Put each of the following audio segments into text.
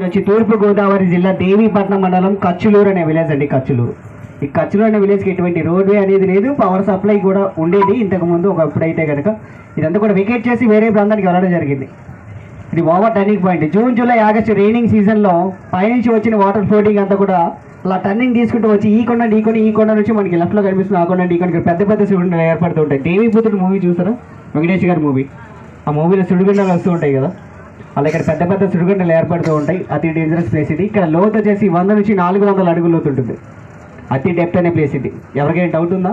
వచ్చి తూర్పు గోదావరి జిల్లా దేవీపట్నం మండలం కచ్చులూరు అనే విలేజ్ అండి కచ్చులూరు. ఈ కచ్చులూరు అనే విలేజ్కి ఎటువంటి రోడ్వే అనేది లేదు పవర్ సప్లై కూడా ఉండేది ఇంతకు ముందు ఒకప్పుడైతే కనుక ఇదంతా కూడా వికెట్ చేసి వేరే ప్రాంతానికి వెళ్ళడం జరిగింది. ఇది over turning point. June July August raining సీజన్లో పైనుంచి వచ్చిన వాటర్ ఫ్లోటింగ్ అంతా కూడా అలా టర్నింగ్ తీసుకుంటూ వచ్చి ఈ కొండ ఈ కొండ ఈ కొండ నుంచి మనకి లెఫ్ట్లో కనిపిస్తుంది ఆ కొండ ఈ కొండ పెద్ద పెద్ద సుడిగుండాలు ఏర్పడుతూ ఉంటాయి. దేవీపుత్రుడు మూవీ చూసారా? వెంకటేష్ గారి మూవీ. ఆ మూవీలో సుడిగుండాలు వస్తూ ఉంటాయి కదా. అలా ఇక్కడ పెద్ద పెద్ద సుడిగుండలు ఏర్పడుతూ ఉంటాయి. అతి డేంజరస్ ప్లేస్ ఇది. ఇక్కడ లోతు వచ్చేసి వంద నుంచి నాలుగు వందల అడుగుల లోతు ఉంటుంది. అతి డెప్త్ అనే ప్లేస్ ఇది. ఎవరికైనా డౌట్ ఉందా?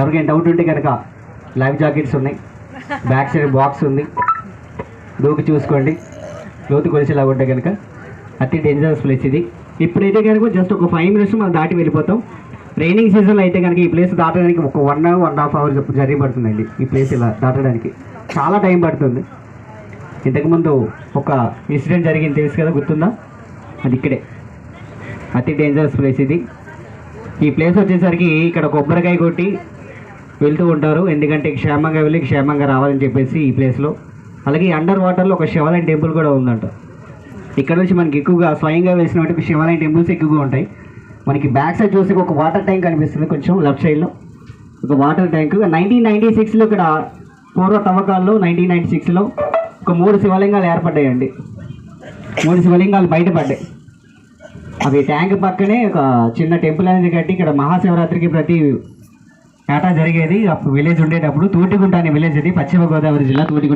ఎవరికైనా డౌట్ ఉంటే కనుక లైఫ్ జాకెట్స్ ఉన్నాయి. బ్యాక్ సైడ్ బాక్స్ ఉంది. దూకి చూసుకోండి. లోతు కొలిసేలా ఉంటే కనుక అతి డేంజరస్ ప్లేస్ ఇది. ఇప్పుడైతే కనుక జస్ట్ ఒక ఫైవ్ మినిట్స్ మనం దాటి వెళ్ళిపోతాం. రైనింగ్ సీజన్లో అయితే కనుక ఈ ప్లేస్ దాటడానికి ఒక one hour one half hour జరిగి పడుతుందండి. ఈ ప్లేస్ ఇలా దాటడానికి. చాలా టైం పడుతుంది. ఇంతకుముందు ఒక ఇన్సిడెంట్ జరిగింది తెలుసు కదా గుర్తుందా? అది ఇక్కడే. అతి డేంజరస్ ప్లేస్ ఇది. ఈ ప్లేస్ వచ్చేసరికి ఇక్కడ కొబ్బరికాయ కొట్టి వెళ్తూ ఉంటారు. ఎందుకంటే క్షేమంగా వెళ్ళి క్షేమంగా రావాలని చెప్పేసి ఈ ప్లేస్లో అలాగే అండర్ వాటర్లో ఒక శివాలయం టెంపుల్ కూడా ఉందంట. ఇక్కడ నుంచి మనకి ఎక్కువగా స్వయంగా వేసిన వాటికి శివాలయం టెంపుల్స్ ఎక్కువగా ఉంటాయి. మనకి బ్యాక్ సైడ్ చూస్తే ఒక వాటర్ ట్యాంక్ కనిపిస్తుంది కొంచెం లెఫ్ట్ సైడ్లో ఒక వాటర్ ట్యాంక్ నైన్టీన్ నైన్టీ సిక్స్లో ఇక్కడ పూర్వ తవ్వకాల్లో నైన్టీన్ నైన్టీ సిక్స్లో ఒక మూడు శివలింగాలు ఏర్పడ్డాయండి. మూడు శివలింగాలు బయటపడ్డాయి. అవి ట్యాంక్ పక్కనే ఒక చిన్న టెంపుల్ అనేది కట్టి ఇక్కడ మహాశివరాత్రికి ప్రతి ఏటా జరిగేది. అప్పుడు విలేజ్ ఉండేటప్పుడు తూటిగుంట అనే విలేజ్ అది పశ్చిమ గోదావరి జిల్లా తూటిగుంట